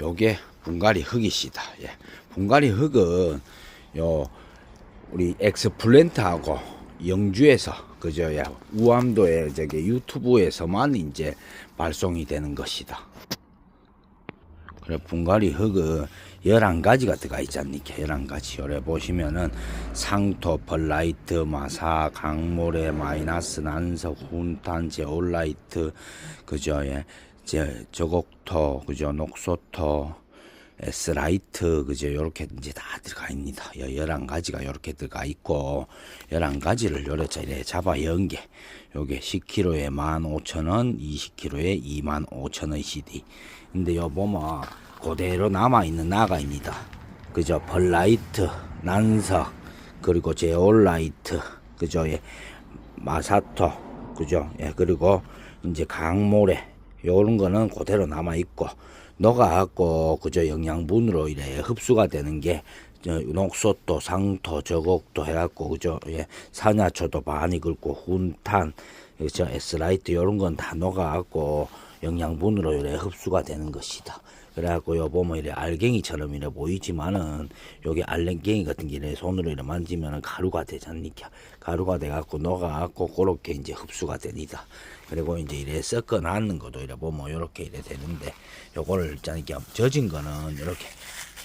요게 분갈이 흙이시다. 예. 분갈이 흙은 요 우리 엑스플랜트하고 영주에서 그저 야 우암도의 저기 유튜브에서만 이제 발송이 되는 것이다. 그래 분갈이 흙은 11가지가 들어가 있지 않니까 11가지 요래 보시면은 상토, 펄라이트, 마사, 강모래, 마이너스, 난석, 훈탄, 제올라이트 그저 예, 제 저곡토, 그저 녹소토, 에스라이트 그저 요렇게 이제 다 들어가 있습니다. 여 11가지가 요렇게 들어가 있고 11가지를 요래 이래 잡아 연 게 요게 10kg에 15,000원, 20kg에 25,000원 CD. 근데 요 보면 그대로 남아 있는 나가입니다. 그저 벌라이트, 난석, 그리고 제올라이트, 그저 예, 마사토, 그죠? 예, 그리고 이제 강모래 요런 거는 그대로 남아 있고 녹아갖고 그저 영양분으로 이래 흡수가 되는 게저 녹소토, 상토, 저곡토 해갖고 그죠? 예, 산야초도 많이 긁고 훈탄, 그죠? 에스라이트 요런 건 다 녹아갖고 영양분으로 이래 흡수가 되는 것이다. 그래갖고 요 보면 이래 알갱이처럼 이래 보이지만은 여기 알갱이 같은 게 이래 손으로 이래 만지면은 가루가 되잖니까 가루가 돼갖고 녹아갖고 그렇게 이제 흡수가 됩니다. 그리고 이제 이래 섞어 놨는 것도 이래 보면 요렇게 이래 되는데 요거를 이렇게 젖은 거는 요렇게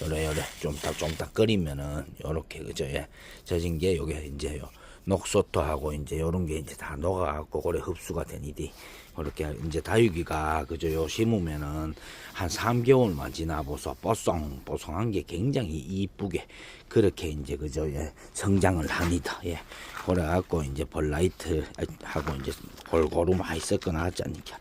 요래 요래 좀딱 좀딱 끓이면은 요렇게 그죠? 예. 젖은 게 요게 이제 요 녹소토하고 이제 요런 게 이제 다 녹아갖고 그래 흡수가 되니디 그렇게 이제 다육이가 그저 요 심으면은 한 3개월만 지나보소 뽀송뽀송한 게 굉장히 이쁘게 그렇게 이제 그저 예 성장을 합니다. 예. 그래갖고 이제 벌라이트 하고 이제 골고루 많이 섞어놨자니까.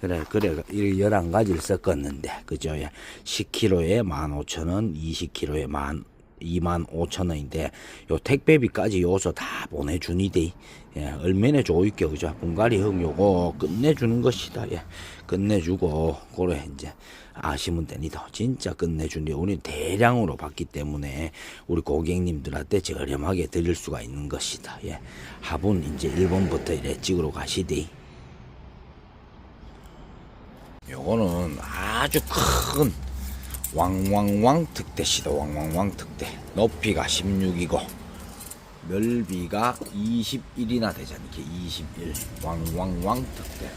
그래 그래 이 열한 가지를 섞었는데 그저 예 10kg에 15,000원 20kg에 만 2만 5천 원인데 요 택배비까지 요소 다 보내주니데 예, 얼마나 좋을게 그죠? 분갈이 흙 요거 끝내주는 것이다. 예 끝내주고 그래 이제 아시면 됩니다. 진짜 끝내주니. 우리 대량으로 받기 때문에 우리 고객님들한테 저렴하게 드릴 수가 있는 것이다. 예 화분 이제 1번부터 이래 찍으러 가시되 요거는 아주 큰 왕왕왕 특대시다. 왕왕왕 특대. 높이가 16이고 넓이가 21이나 되잖니 21 왕왕왕 특대.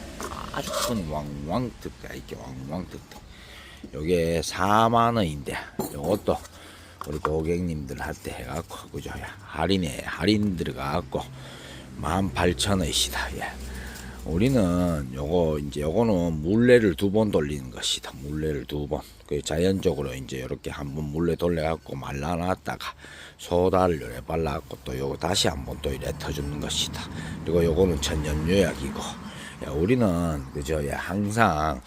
아주 큰 왕왕 특대. 이게 왕왕 특대. 요게 4만원인데 요것도 우리 고객님들한테 해갖고 그죠? 할인에 할인 들어가갖고 18,000원이시다. 예. 우리는 요거 이제 요거는 물레를 두 번 돌리는 것이다. 물레를 두 번. 그 자연적으로 이제 이렇게 한 번 물레 돌려 갖고 말라 놨다가 소다를 요래 발라 갖고 또 요거 다시 한 번 또 이래 터 주는 것이다. 그리고 요거는 천연 요약이고, 야, 우리는 그저 야, 항상 여,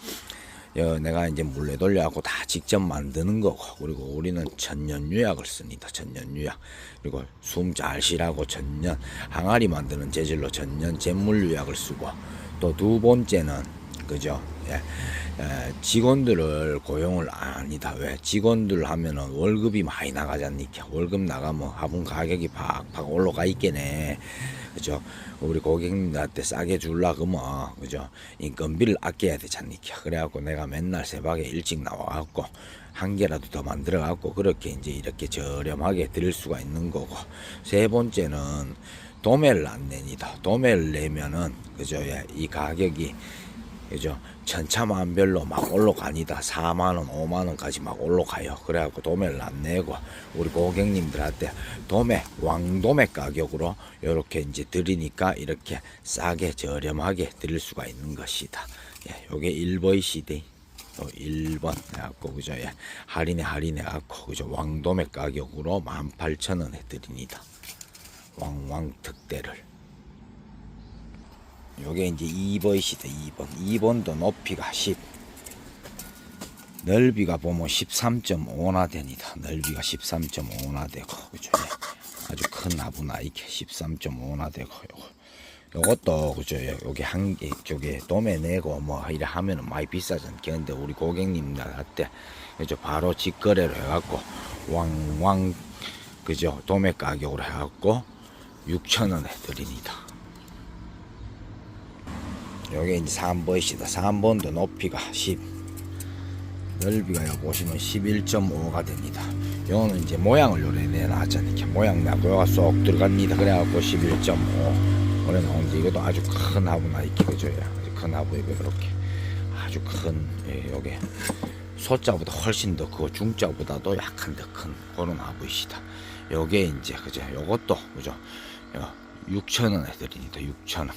내가 이제 물레 돌려갖고 다 직접 만드는 거고 그리고 우리는 천연 유약을 씁니다 천연 유약. 그리고 숨 잘 쉬라고 천연 항아리 만드는 재질로 천연 잿물 유약을 쓰고 또 두 번째는 그죠? 예, 예, 직원들을 고용을 아니다. 왜? 직원들 하면은 월급이 많이 나가잖니까. 월급 나가면 화분 가격이 팍팍 올라가 있겠네. 그죠? 우리 고객님들한테 싸게 줄라 그러면 그죠? 인건비를 아껴야 되잖니까. 그래갖고 내가 맨날 새벽에 일찍 나와갖고 한 개라도 더 만들어 갖고 그렇게 이제 이렇게 저렴하게 드릴 수가 있는 거고. 세 번째는 도매를 안 내니다. 도매를 내면은 그죠? 예, 이 가격이 그죠 천차만별로 막 올라가니다. 4만원 5만원까지 막 올라가요. 그래갖고 도매를 안 내고 우리 고객님들한테 도매 왕도매 가격으로 이렇게 이제 드리니까 이렇게 싸게 저렴하게 드릴 수가 있는 것이다. 예, 요게 1번 시대. 또 1번 해갖고 그죠 예, 할인에 할인해 갖고 그죠 왕도매 가격으로 18,000원에 드립니다. 왕왕 특대를 요게 이제 2번이시다 2번 2번도 높이가 10 넓이가 보면 13.5나 됩니다. 넓이가 13.5나 되고 그죠? 예. 아주 큰 나무나 이렇게 13.5나 되고 요거 요것도 그죠? 예. 요게 한개 저게 도매 내고 뭐 이래 하면은 많이 비싸잖아 근데 우리 고객님들한테 그죠? 바로 직거래로 해갖고 왕왕 그죠? 도매 가격으로 해갖고 6천원에 드립니다 요게 이제 3번이시다 3번도 높이가 10 넓이가 여기 보시면 11.5가 됩니다. 요거는 이제 모양을 요래 내놨잖아요. 모양 나고 요가 쏙 들어갑니다. 그래갖고 11.5. 올해 나온지 이것도 아주 큰 화분아 이렇게 그죠? 예, 아주 큰 화분이고 이렇게 아주 큰 예, 요게 소자보다 훨씬 더 크고 중자보다도 약간 더 큰 그런 화분이시다. 요게 이제 그죠? 요것도 그죠? 6,000원에 드립니다. 6,000원.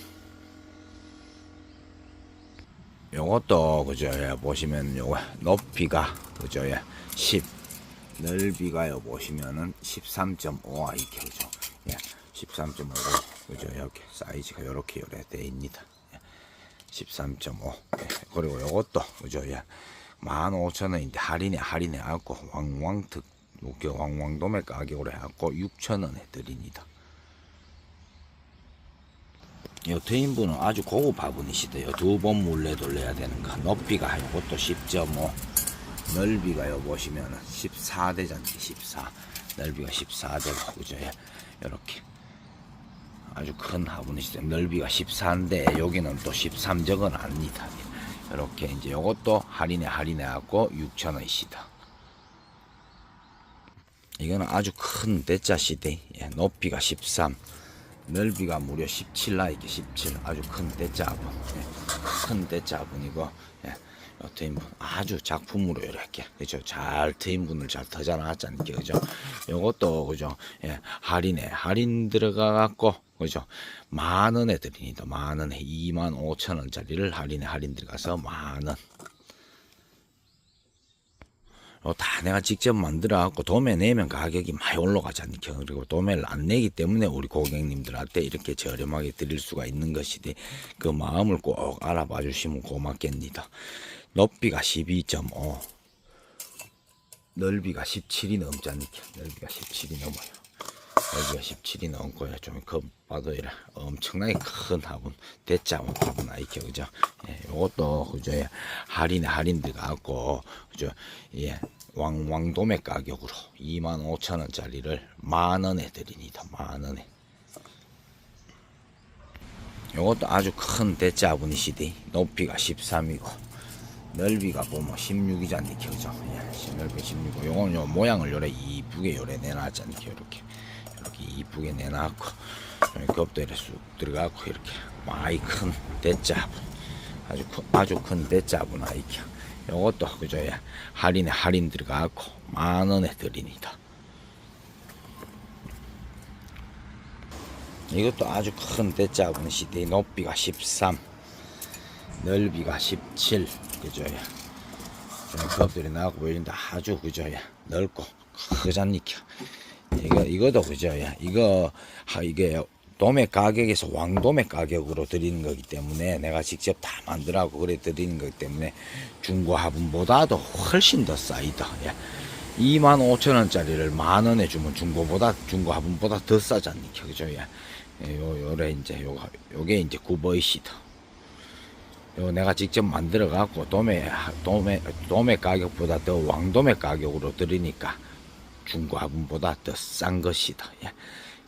요것도 그죠 예, 보시면 요 높이가 그죠 예, 10 넓이가 요 보시면은 13.5 이렇게 그죠 예, 13.5 그죠 이렇게 사이즈가 이렇게 요래 돼 있니다. 예, 13.5 예, 그리고 요것도 그죠 예, 15,000원인데 할인에 할인해 갖고 왕왕특 이렇게 왕왕 도매 가격으로 해갖고 6,000원에 드립니다. 요 트인분은 아주 고급 화분이시대요. 두 번 물레 돌려야 되는 거. 높이가 이것도 10.5. 넓이가 요 보시면은 14대잖아요. 14. 넓이가 14대고 그죠? 이렇게 아주 큰 화분이시대요. 넓이가 14인데 여기는 또 13적은 아닙니다. 이렇게 이제 요것도 할인에 할인해 갖고 6,000원이시다. 이거는 아주 큰 대자 시대. 예, 높이가 13. 넓이가 무려 17나 이게 17 아주 큰 대자분. 예, 큰 대자분이고 예, 요 트임분 아주 작품으로 이렇게 그죠? 잘 트임분을 잘 터져놨잖아요 그죠? 요것도 그죠? 예, 할인에 할인 들어가 갖고 그죠? 만 원에 드립니다. 만 원에 2만 5천 원짜리를 할인에 할인 들어가서 만원. 어, 다 내가 직접 만들어 갖고 도매 내면 가격이 많이 올라가지 않니까 그리고 도매를 안 내기 때문에 우리 고객님들한테 이렇게 저렴하게 드릴 수가 있는 것이니 그 마음을 꼭 알아봐 주시면 고맙겠습니다. 높이가 12.5 넓이가 17이 넘지 않니까 넓이가 17이 넘어요 여기가 17이 넘고요. 좀 컵봐도 이래 엄청나게 큰 화분 대짜 화분 아이게 그죠? 예, 요것도 그죠? 예, 할인 들어가고 그죠? 예, 왕 왕도매 가격으로 2만 5천 원짜리를 만 원에 드립니다. 만 원에. 요것도 아주 큰 대짜 화분이시디 높이가 13이고 넓이가 보면 16이잖니 그죠? 예, 넓이 16이고 요거는 요 모양을 요래 이쁘게 요래 내놨잖니 이렇게. 이쁘게 내놨고 이렇게 쑥 들어가고 이렇게 많이 큰 대짜분 아주 큰, 아주 큰 대짜분 아이게 요것도 예. 할인에 할인 들어가고 만 원에 드립니다 이것도 아주 큰 대짜분 시대 높이가 13 넓이가 17 그죠 예. 겹들이 나고 보이는데 아주 예. 넓고 크잖니까 이거 이거도 그죠? 야, 이거 하 이게 도매 가격에서 왕도매 가격으로 드리는 거기 때문에 내가 직접 다 만들라고 그래 드리는 거기 때문에 중고 화분보다도 훨씬 더 싸이다. 예. 2만 5천 원짜리를 만 원에 주면 중고보다 중고 화분보다 더 싸잖니 그죠? 예. 예, 요 요래 이제 요 요게 이제 구버이시다. 요 내가 직접 만들어 갖고 도매 도매 도매 가격보다 더 왕도매 가격으로 드리니까 중고 화분보다 더 싼 것이다. 예.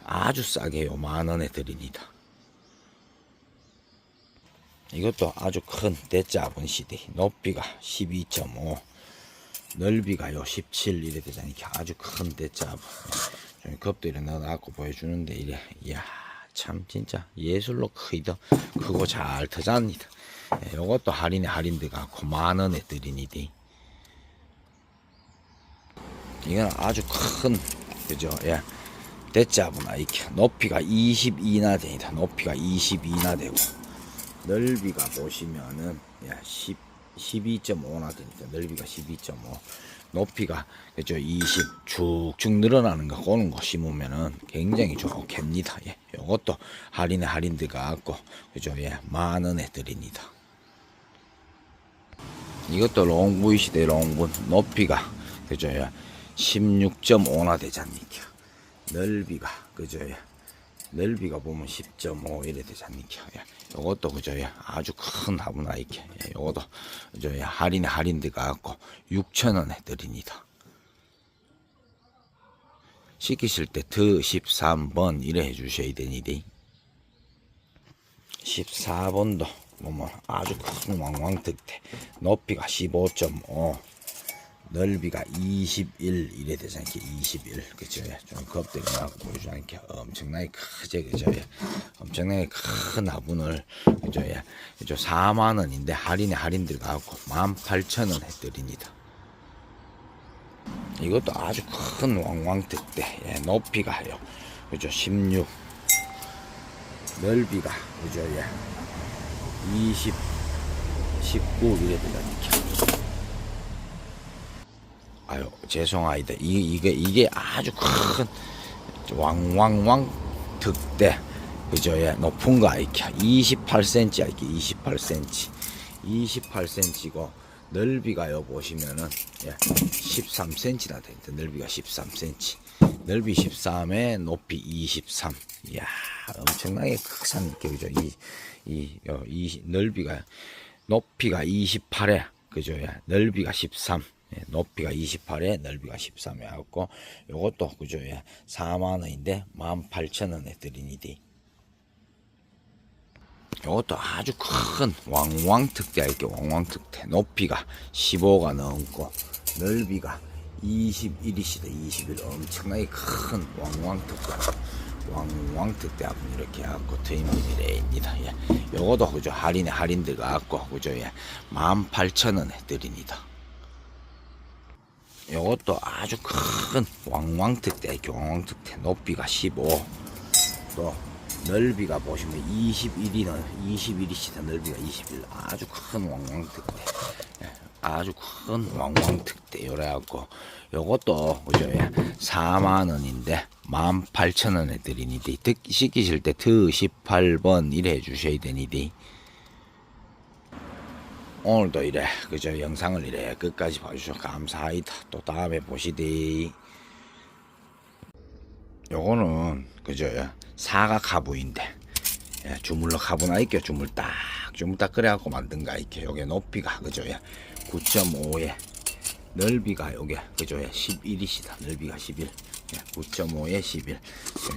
아주 싸게요. 만 원에 드립니다. 이것도 아주 큰 대자분 시대. 높이가 12.5. 넓이가요 17 이래 되잖아요. 아주 큰 대자분. 좀 이래 넣어갖고 보여주는데 이래. 이야 참 진짜 예술로 크이더 크고 잘 터잡니다. 예, 요것도 할인에 할인 들어가고 만 원에 드리니디. 이건 아주 큰 그죠? 예. 대자분아 이렇게 높이가 22나 됩니다. 높이가 22나 되고. 넓이가 보시면은 예, 10 12.5나 되니까 넓이가 12.5 높이가 그죠? 20 쭉쭉 늘어나는 거 그런 거 심으면은 굉장히 좋겠습니다. 예 요것도 할인에 할인 들어가고 그죠? 예 만 원에 드립니다. 이것도 롱부이 시대 롱분 높이가 그죠? 예 16.5나 되잖니까 넓이가 그죠 예. 넓이가 보면 10.5 이래 되잖니까 예. 요것도 예. 아주 큰 화분아 이렇게 예. 요것도. 할인에 할인 들어가고 6천원에 드립니다 시키실 때더 13번 이래 해주셔야 되니데 14번도 보면 아주 큰 왕왕 득대 높이가 15.5 넓이가 21 이래 되잖아요. 21 그죠? 예. 좀 겁대고 나고 보여주니까 엄청나게 크죠, 그죠? 예. 엄청나게 큰 화분을 그죠? 예. 그죠? 4만 원인데 할인에 할인 들어가고 18,000원 해드립니다. 이것도 아주 큰 왕왕특대 예, 높이가요 그죠 16 넓이가 그죠 예 20 19 이래 되니까 아유 죄송합니다 이, 이게 이게 아주 큰 왕왕왕 특대 그죠 예 높은 거 아이켜 28cm 아이켜 28cm 28cm고 넓이가요 보시면은 예, 13cm나 됩니다. 넓이가 13cm. 넓이 13에 높이 23. 이야 엄청나게 크산 그죠? 이, 이, 어, 이 넓이가 높이가 28에 그죠? 예, 넓이가 13. 예, 높이가 28에 넓이가 13에 갖고 요것도 그죠? 예, 4만 원인데 18,000원에 드리니디. 이것도 아주 큰 왕왕특대 할게 왕왕특대 높이가 15가 넘고 넓이가 21이시다 21 엄청나게 큰 왕왕특대 왕왕특대 한번 이렇게 갖고 트임미래입니다 예. 요거도 그죠 할인에 할인 들어가갖고 그죠 예. 18,000원에 드립니다 요것도 아주 큰 왕왕특대 왕왕특대 높이가 15 또 넓이가 보시면 21이는 21이시다. 넓이가 21 아주 큰 왕왕특대. 예, 아주 큰 왕왕특대 요래갖고 요것도 그죠. 예, 4만원인데 18,000원에 드리니디. 듣기 시키실 때 트 18번 이래 해주셔야 되니디 오늘도 이래. 그죠 영상을 이래 끝까지 봐주셔서 감사하이다 또 다음에 보시디. 요거는 예, 사각 하부인데. 예, 주물러 하부나 있게 주물 딱 주물 딱 그래갖고 만든 거 이렇게 요게 높이가 예, 9.5에 넓이가 요게 예, 11이시다. 넓이가 11 예, 9.5에 11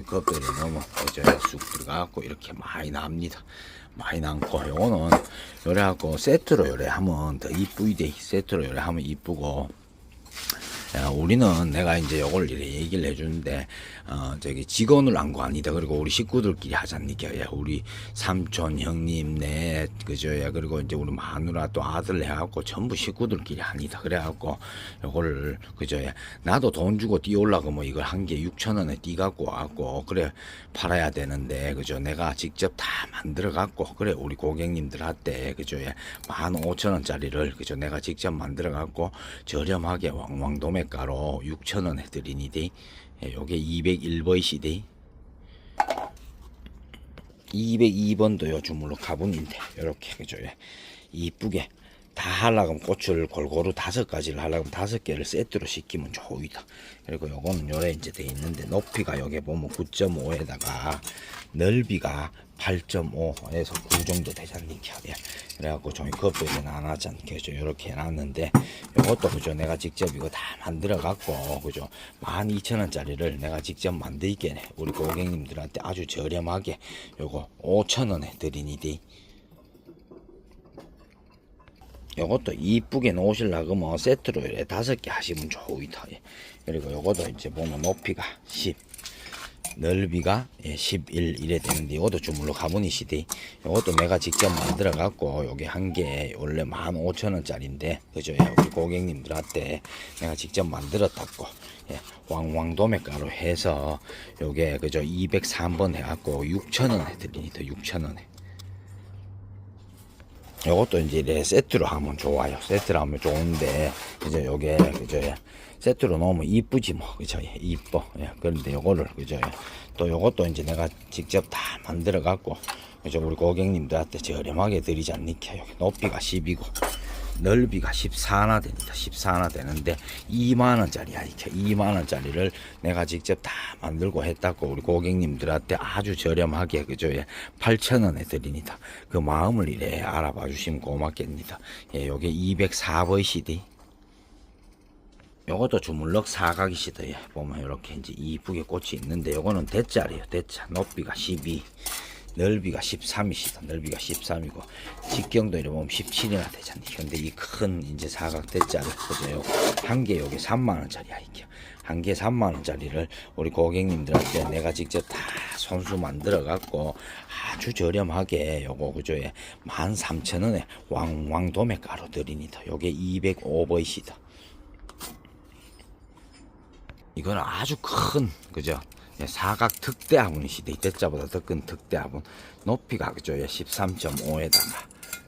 겉돌이 너무 예, 쑥 들어가갖고 이렇게 많이 납니다. 많이 남고 요거는 요래갖고 세트로 요래 하면 더 이쁘이데 세트로 요래 하면 이쁘고 야, 우리는 내가 이제 요걸 얘기를 해주는데 어 저기 직원을 한거 아니다. 그리고 우리 식구들끼리 하자니까 야. 우리 삼촌 형님 네 그죠? 야 그리고 이제 우리 마누라 또 아들 해갖고 전부 식구들끼리 아니다. 그래갖고 요거를 그죠? 야 나도 돈 주고 띄우려고 뭐 이걸 한 개 6천 원에 띄 갖고 와갖고 그래 팔아야 되는데 그죠? 내가 직접 다 만들어 갖고 그래 우리 고객님들한테 그죠? 만 오천 원짜리를 그죠? 내가 직접 만들어 갖고 저렴하게 왕왕도매 가로 6천 원 해드리니디 예, 요게 201번이시디 202번도요 주물로 가분인데. 요렇게 예. 이쁘게 다 하려면 꽃을 골고루 다섯 가지를 하려면 다섯 개를 세트로 시키면 좋이다. 그리고 요거는 요래 이제 돼 있는데 높이가 여기 보면 9.5에다가 넓이가 8.5에서 9 정도 되잖니까. 예. 그래갖고 종이 컵에는 안 하지 않겠죠. 이렇게 해놨는데 요것도 그죠. 내가 직접 이거 다 만들어 갖고 그죠. 12,000원짜리를 내가 직접 만들게 우리 고객님들한테 아주 저렴하게 요거 5,000원에 드리니 디. 요것도 이쁘게 놓으시려고 뭐 세트로 다섯 개 하시면 좋이다. 예. 그리고 요것도 이제 보면 높이가 10, 넓이가 예, 11 이래 되는데 이것도 주물로 가문이시디. 요것도 내가 직접 만들어 갖고 요게 한 개 원래 15,000원짜리인데 그죠? 예, 우리 고객님들한테 내가 직접 만들었다고 예, 왕왕도매가로 해서 요게 그죠? 203번 해갖고 6,000원 해드리니다 6,000원에. 요것도 이제 세트로 하면 좋아요. 세트로 하면 좋은데, 그죠, 요게, 그죠, 예. 세트로 넣으면 이쁘지 뭐, 그죠, 예. 이뻐. 예. 그런데 요거를, 그죠, 예. 또 요것도 이제 내가 직접 다 만들어 갖고, 그죠, 우리 고객님들한테 저렴하게 드리지 않니까, 높이가 10이고, 넓이가 14나 됩니다. 14나 되는데 2만 원짜리야. 이렇게 2만 원짜리를 내가 직접 다 만들고 했다고 우리 고객님들한테 아주 저렴하게 그죠? 예. 8천 원에 드립니다. 그 마음을 이래 알아봐 주시면 고맙겠습니다. 예, 요게 204번 CD. 요것도 주물럭 사각이시다. 예. 보면 이렇게 이제 이쁘게 꽃이 있는데 요거는 대짜리요. 대짜 높이가 12. 넓이가 13이시다. 넓이가 13이고 직경도 이래 보면 17이나 되잖니. 근데 이 큰 이제 사각 대자를 그죠? 한개 요게 3만 원짜리야 이게. 한 개 3만 원짜리를 우리 고객님들한테 내가 직접 다 손수 만들어 갖고 아주 저렴하게 요거 그죠? 예. 13,000원에 왕왕 도매가로 드립니다. 요게 205버이시다. 이거는 아주 큰 그죠 예, 사각 특대화분이 시대 이때자보다 더 큰 특대화분 높이가 그죠 13.5에다가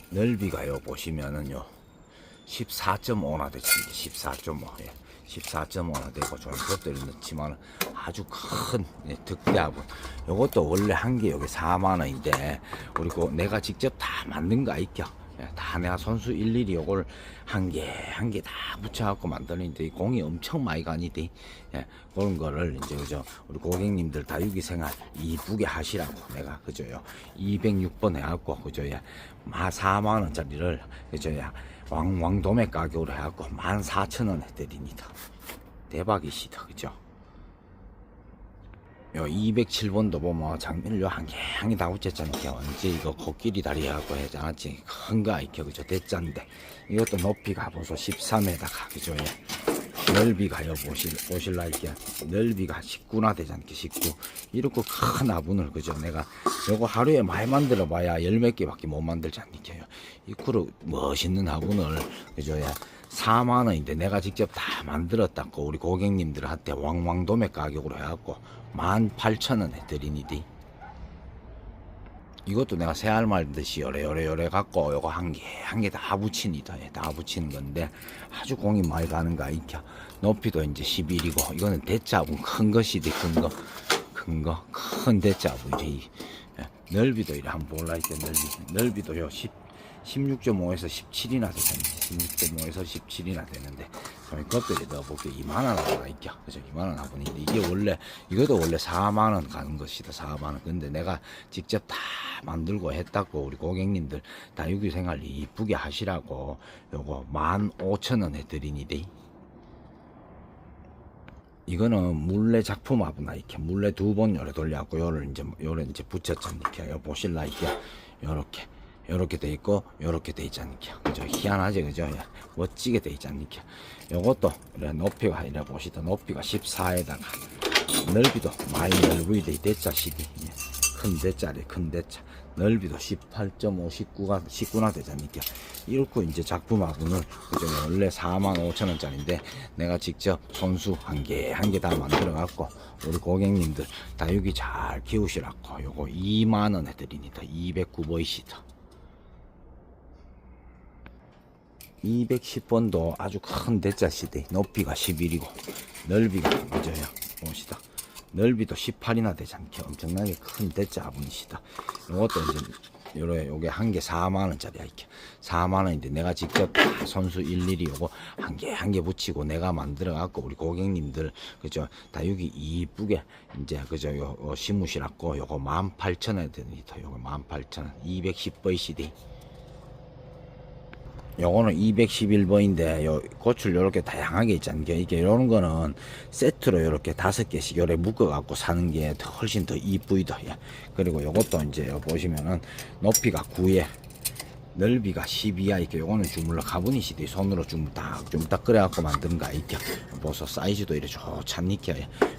넓이가 요 보시면은 요 14.5나 되죠 14.5 예. 14.5나 되고 좀 것들이 넣지만 아주 큰 예, 특대화분 요것도 원래 한 개 여기 4만 원인데 우리 그 내가 직접 다 만든 거 있죠 예, 다 내가 선수 일일이 요걸 한 개 한 개 다 붙여갖고 만드는데 이 공이 엄청 많이 가니디 예, 그런 거를 이제 그죠 우리 고객님들 다육이 생활 이쁘게 하시라고 내가 그죠요 206번 해갖고 그죠 예, 마 4만 원짜리를 그죠 야 왕왕 도매 가격으로 해갖고 14,000원에 드립니다. 대박이시다. 그죠 요 207번도 보면 장면을 한개 한 개 다 붙였잖아요. 언제 이거 코끼리 다리 하고 해지 않았지? 큰거 아이켜 그죠? 대짠데 이것도 높이가 보소 13에다가 그죠? 예. 넓이가요 보실 보실라 이게 넓이가 19나 되지 않게 19 이렇게 큰 화분을 그죠? 내가 요거 하루에 많이 만들어 봐야 열 몇 개밖에 못 만들지 않니까요. 이 쿠르 멋있는 화분을 그죠? 예. 4만 원인데 내가 직접 다 만들었다고 우리 고객님들한테 왕왕 도매 가격으로 해갖고 18,000원에 드리니디. 이것도 내가 새알 말듯이 요래요래요래 갖고 요거 한 개 한 개 다 붙이니다 예, 다 붙이는 건데 아주 공이 많이 가는 거 있죠 높이도 이제 11이고 이거는 대자분 큰 것이지 큰거. 큰 거 큰 대자분이지 예, 넓이도 이래 한번 볼라 이게 넓이 넓이도 요 10 16.5에서 17이나 되잖아요. 16.5에서 17이나 되는데, 그럼 것들이 넣어볼게 2만원 하나 있죠. 그죠? 2만원 하고는데, 이게 원래, 이것도 원래 4만원 가는 것이다. 4만원. 근데 내가 직접 다 만들고 했다고, 우리 고객님들 다육이 생활 이쁘게 하시라고, 요거 15,000원에 드리니데, 이거는 물레 작품 화분아 이렇게 물레 두 번 요래 돌려갖고 요를 이제 요래 이제 붙였잖니 이렇게 요 보실라 이렇게 요렇게 요렇게 돼 있고 요렇게 돼 있지 않니까 그죠? 희한하지 그죠? 예. 멋지게 돼 있지 않니까 요것도 이래 높이가 이래 보시다 높이가 14에다가 넓이도 많이 넓이 돼 대자 시디 예. 큰 대자리 큰 대자. 넓이도 18.5 19가 19나 되지 않니까 이렇게 이제 작품 화분을 그죠? 원래 4만 5천 원짜리인데 내가 직접 손수 한 개 한 개 다 만들어 갖고 우리 고객님들 다육이 잘 키우시라고 요거 2만 원에 드립니다 209보이시다 210번도 아주 큰 대자 시대 높이가 11이고 넓이가 맞아요 봅시다. 넓이도 18이나 되지 않게 엄청나게 큰 대자 아분이시다. 이것도 이제 요래 요게 한 개 4만 원짜리야 이렇게. 4만 원인데 내가 직접 다 손수 일일이 요거 한 개 한 개 붙이고 내가 만들어 갖고 우리 고객님들 그죠? 다육이 이쁘게 이제 그죠? 요, 요 심으시라고 요거 18,000원에 드립니다. 요거 18,000원. 210번 CD 요거는 211번인데 요 고추를 요렇게 다양하게 있잖아요. 이게 요런 거는 세트로 요렇게 다섯 개씩 요래 묶어 갖고 사는 게더 훨씬 더 이쁘이다. 예. 그리고 요것도 이제 요 보시면은 높이가 9에 넓이가 12야. 이렇게 요거는 주물러 가분이시대 손으로 좀딱좀딱 그래 갖고 만든 거 이렇게 보소. 사이즈도 이래 좋찬니까.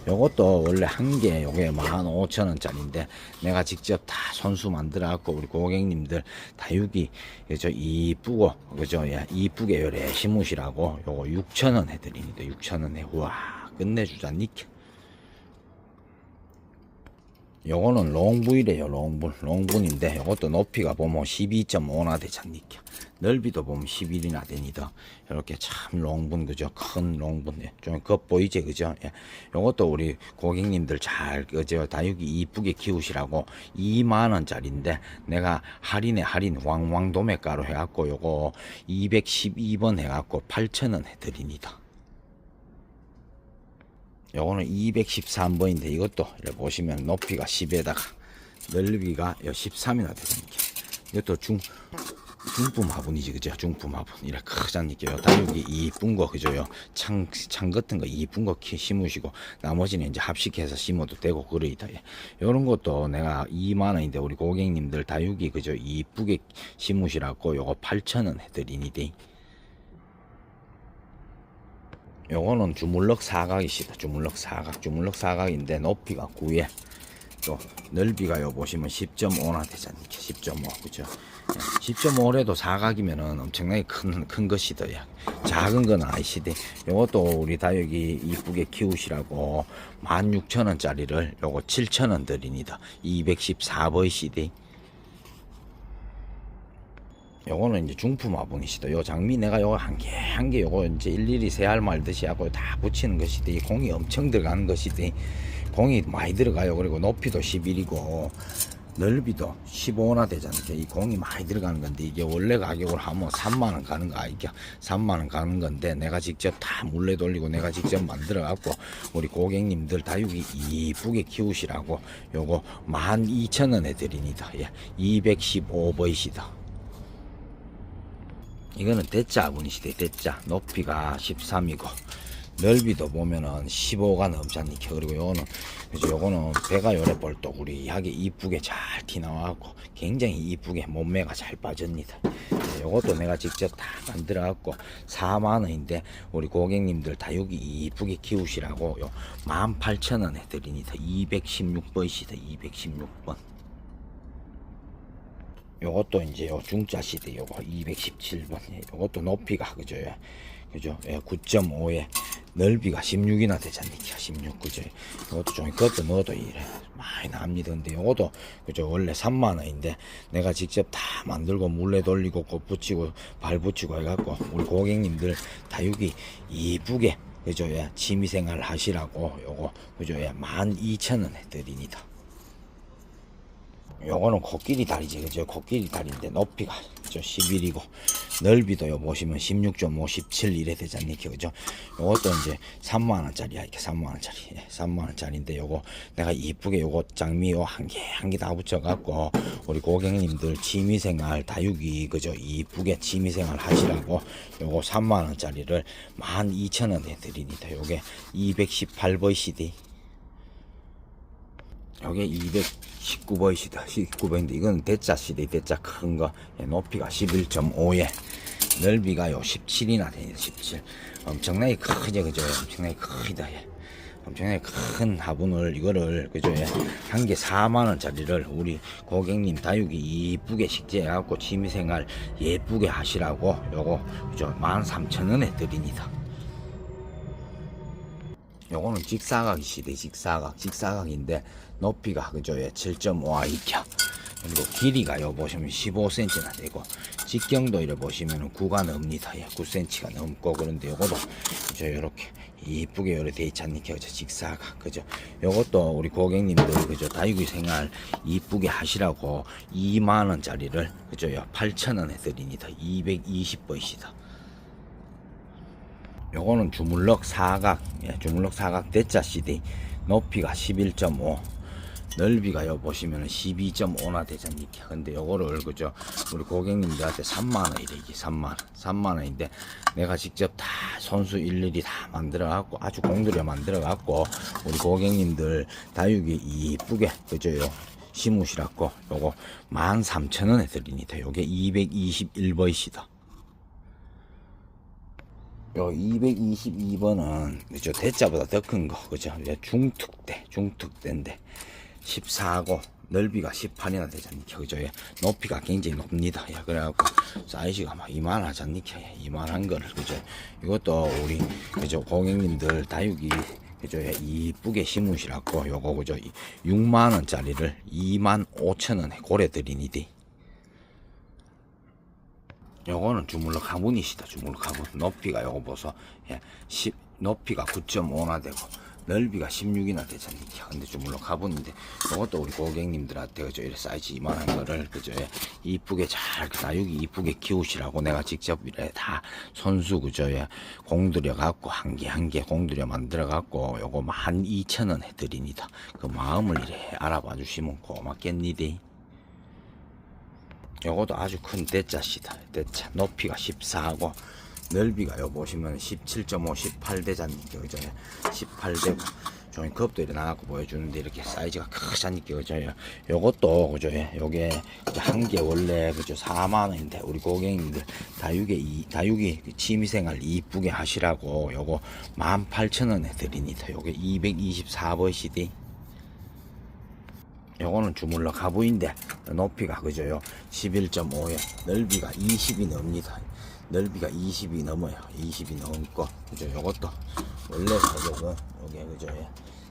요것도 원래 한 개 요게 15,000원짜리인데 내가 직접 다 손수 만들어 갖고 우리 고객님들 다육이 그죠 이쁘고 그죠 예, 이쁘게 요래 심으시라고 요거 6,000원 해드립니다. 6,000원에. 우와 끝내주자니까 요거는 롱분이래요 롱분 롱분인데 요것도 높이가 보면 12.5나 되잖니까. 넓이도 보면 11이나 되니다. 이렇게 참 롱분 그죠? 큰 롱분 예. 좀겉 보이지 그죠? 예. 요것도 우리 고객님들 잘 그죠? 다육이 이쁘게 키우시라고 2만원짜리인데 내가 할인에 할인 왕왕 도매가로 해갖고 요거 212번 해갖고 8천원 해드립니다 요거는 213번인데 이것도 이렇게 보시면 높이가 10에다가 넓이가 13이나 되니까 이것도 중 중품 화분이지 그죠? 중품 화분. 이래 크잖니까 요 다육이 이쁜 거 그죠 요 창, 창 같은 거 이쁜 거 키- 심으시고 나머지는 이제 합식해서 심어도 되고 그러이다. 예. 요런 것도 내가 2만원인데 우리 고객님들 다육이 그죠? 이쁘게 심으시라고 요거 8천원 해드리니 데 요거는 주물럭 사각이시다. 주물럭 사각. 주물럭 사각인데 높이가 9에. 또 넓이가 요 보시면 10.5나 되잖니까? 10.5 그죠? 10.5래도 사각이면은 엄청나게 큰, 큰 것이다 야. 작은 건 아니시대. 요것도 우리 다육이 이쁘게 키우시라고 16,000원짜리를 요거 7,000원 드립니다. 214버이시대 요거는 이제 중품 화분이시다. 요 장미 내가 요거 한 개 한 개 요거 이제 일일이 새알 말듯이 하고 다 붙이는 것이다. 이 공이 엄청 들어가는 것이다. 공이 많이 들어가요. 그리고 높이도 11이고 넓이도 15나 되잖아요. 이 공이 많이 들어가는 건데 이게 원래 가격으로 하면 3만 원 가는 거 아니까 3만 원 가는 건데 내가 직접 다 물레 돌리고 내가 직접 만들어 갖고 우리 고객님들 다육이 이쁘게 키우시라고 요거 12,000원에 드립니다. 예. 215버이시다. 이거는 대자 분이시대 대자 높이가 13이고 넓이도 보면은 15가 넘잖니까 그리고 요거는 요거는 배가 요래 볼떡우리하게 이쁘게 잘 튀나와갖고 굉장히 이쁘게 몸매가 잘 빠집니다. 네, 요것도 내가 직접 다 만들어 갖고 4만원인데 우리 고객님들 다 여기 이쁘게 키우시라고 요 18,000원에 드립니다 216번이시다 216번 요것도 이제 요 중자 시대 요거 217번 예, 요것도 높이가 그죠? 예. 그죠? 예, 9.5에 넓이가 16이나 되잖니까 16 그죠? 요것도 좀 그것도 넣어도 이래. 많이 납니다 근데 요것도 그죠? 원래 3만원인데 내가 직접 다 만들고 물레 돌리고 꽃 붙이고 발 붙이고 해갖고 우리 고객님들 다육이 이쁘게 그죠? 예 취미생활 하시라고 요거 그죠? 예 12,000원에 드립니다 요거는 코끼리 다리지 그죠? 코끼리 다리인데 높이가 그죠 11이고 넓이도 요 보시면 16.5 17 이래 되잖니까 그죠? 요것도 이제 3만원짜리야 이렇게 3만원짜리. 예, 3만원짜리인데 요거 내가 이쁘게 요거 장미 요 한 개 한 개 다 붙여 갖고 우리 고객님들 취미생활 다육이 그죠? 이쁘게 취미생활 하시라고 요거 3만원짜리를 12,000원에 드립니다. 요게 218번 CD 요게 219번이시다. 19번인데 이건 대자 시대 대자 큰 거. 예, 높이가 11.5에 넓이가 요 17이나 됩니다. 17. 엄청나게 크죠. 그죠? 엄청나게 크다. 예. 엄청나게 큰 화분을 이거를 그죠? 예. 한개 4만 원짜리를 우리 고객님 다육이 이쁘게 식재해 갖고 취미생활 예쁘게 하시라고 요거 그죠? 13,000원에 드립니다. 요거는 직사각이 시대 직사각 직사각인데 높이가 그죠? 예 7.5아 익혀 그리고 길이가 요 보시면 15cm나 되고 직경도 이래 보시면은 9가 넘니다 예 9cm가 넘고 그런데 요거도 그죠? 요렇게 이쁘게 요래 돼 있지 않니까 그죠? 직사각 그죠? 요것도 우리 고객님들 그죠? 다육이 생활 이쁘게 하시라고 2만원짜리를 그죠? 요 8천원에 드립니다 220번이시다 요거는 주물럭 사각, 예, 주물럭 사각 대자 CD 높이가 11.5, 넓이가 요 보시면은 12.5나 되잖니까. 근데 요거를 그죠 우리 고객님들한테 3만 원이래 이게 3만 원, 3만 원인데 내가 직접 다 손수 일일이 다 만들어 갖고 아주 공들여 만들어 갖고 우리 고객님들 다육이 이쁘게 그죠 요. 심으시라고 요거 13,000원에 드립니다. 요게 221번이시다. 요 222번은 그죠 대자보다 더 큰거 그죠 예, 중특대 중특대인데 14고 넓이가 18이나 되잖니까 그죠 예, 높이가 굉장히 높습니다. 예, 그래갖고 사이즈가 막 이만하잖니까 예, 이만한 거를 그죠? 이것도 우리 그죠? 고객님들 다육이 그죠? 예, 이쁘게 심으시라고 요거 그죠? 6만 원짜리를 2만 5천 원에 고래 드리니디. 요거는 주물럭 가문이시다 주물럭 가문 높이가 요거 보소. 예, 10, 높이가 9.5나 되고 넓이가 16이나 되잖니까 근데 주물럭 가문인데 요것도 우리 고객님들한테 그죠 이래 사이즈 이만한 거를 그죠 예, 이쁘게 잘 다육이 이쁘게 키우시라고 내가 직접 이래 다 손수 그죠 예, 공들여 갖고 한 개 한 개 공들여 만들어 갖고 요거 12,000원에 드립니다. 그 마음을 이래 알아봐 주시면 고맙겠니디 요것도 아주 큰 대자시다. 대자. 높이가 14고 넓이가 요 보시면 17.5, 18대잖니까 그죠? 18대고 종이 컵도 이렇게 나갖고 보여주는데 이렇게 사이즈가 크잖니까 그죠? 요것도 그죠? 요게 한 개 원래 그죠? 4만 원인데 우리 고객님들 다육에 이 다육이 그 취미생활 이쁘게 하시라고 요거 18,000원에 드립니다. 요게 224번 CD. 요거는 주물러 가부인데 높이가 그죠요 11.5에 넓이가 20이 넘니다 넓이가 20이 넘어요. 20이 넘고 그죠 요것도 원래 가격은 요게 그죠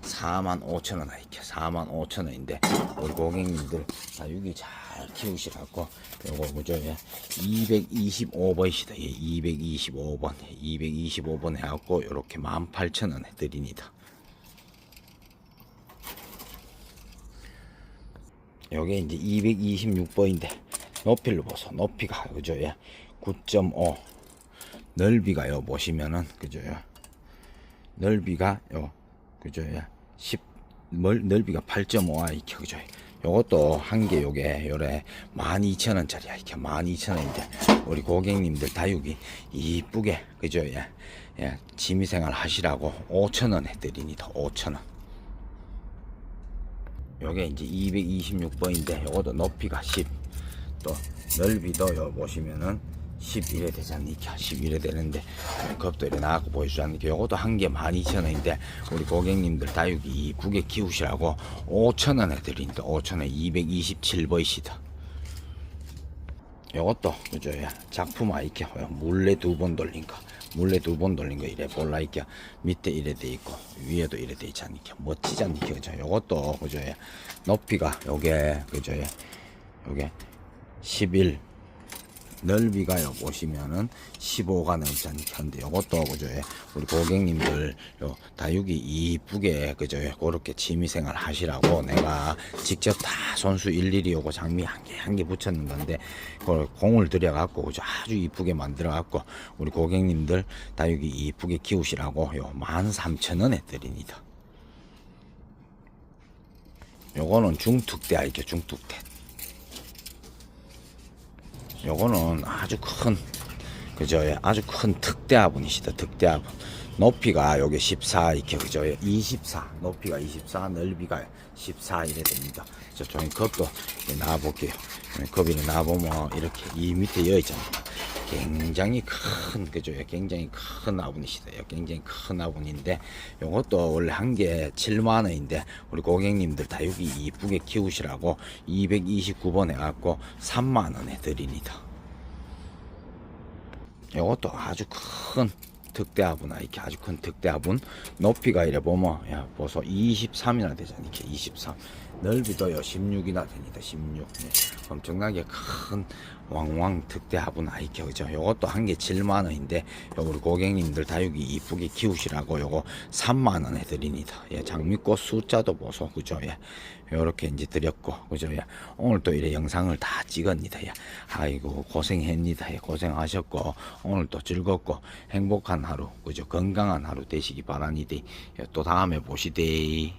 4만 5천 원 이렇게 4만 5천 원인데 우리 고객님들 다육이 잘 키우시라고 요거 그죠 225번이시다. 예, 225번. 225번 해갖고 요렇게 18,000원에 드립니다. 요게 이제 226번인데 높이를 보소. 높이가 그죠 예. 9.5 넓이가 요 보시면은 그죠 요 넓이가 요 그죠 예. 10 멀, 넓이가 8.5아 이렇게 그죠 요것도 한 개 요게 요래 12,000원짜리야 이렇게 12,000원인데 우리 고객님들 다육이 이쁘게 그죠 예. 예. 취미생활 하시라고 5,000원에 드립니다 5,000원 요게 이제 226번인데 요것도 높이가 10, 또 넓이도 요 보시면은 11에 되지 않니까 11에 되는데 이래 나갖고 보여주지 않니까 요것도 한 개 12,000원인데 우리 고객님들 다육이 이쁘게 키우시라고 5,000원에 드리니까 5,000원에 227번이시다 요것도 그죠 야 작품 아이켜 물레 두 번 돌린 거. 물레 두 번 돌린 거 이래 볼라 이켜 밑에 이래 돼 있고 위에도 이래 돼 있지 않니까 멋지지 않니까 그죠? 요것도 그죠? 야 높이가 요게 그죠? 야 요게 11 넓이가 요. 보시면은 15가 넘지 근데 요것도 그죠? 예, 우리 고객님들 요 다육이 이쁘게 그죠? 예, 그렇게 취미생활 하시라고 내가 직접 다 손수 일일이 요거 장미 한개 한 개 붙였는 건데 그걸 공을 들여 갖고 그죠? 아주 이쁘게 만들어 갖고 우리 고객님들 다육이 이쁘게 키우시라고 요 13,000원에 드립니다. 요거는 중특대 알죠? 중특대 요거는 아주 큰 그죠 예, 아주 큰 특대화분이시다 특대화분. 높이가 요게 14 이렇게 그죠 예, 24 높이가 24 넓이가 14 이래 됩니다. 저 종이 컵도 나와 볼게요. 컵이 나와 보면 이렇게 이 밑에 여 있잖아요 굉장히 큰 그죠? 예, 굉장히 큰 예, 굉장히 큰 화분인데 요것도 원래 한 개 7만 원인데 우리 고객님들 다 여기 이쁘게 키우시라고 229번 해갖고 3만 원에 드립니다. 이것도 아주 큰 득대화분아 이렇게 아주 큰 득대화분 높이가 이래 보면 야 보소. 23이나 되잖아 이렇게 23 넓이도 요 16이나 됩니다 16 네. 엄청나게 큰 왕왕 득대화분 아 이렇게 그죠. 요것도 한 개 7만 원인데 요 우리 고객님들 다육이 이쁘게 키우시라고 요거 3만 원에 드립니다. 예 장미꽃 숫자도 보소. 그죠? 예. 요렇게 이제 드렸고 그죠? 예. 오늘 또 이래 영상을 다 찍었니다. 예. 아이고 고생했니다. 예 고생하셨고 오늘 또 즐겁고 행복한 하루 그죠? 건강한 하루 되시기 바라니디 예, 또 다음에 보시되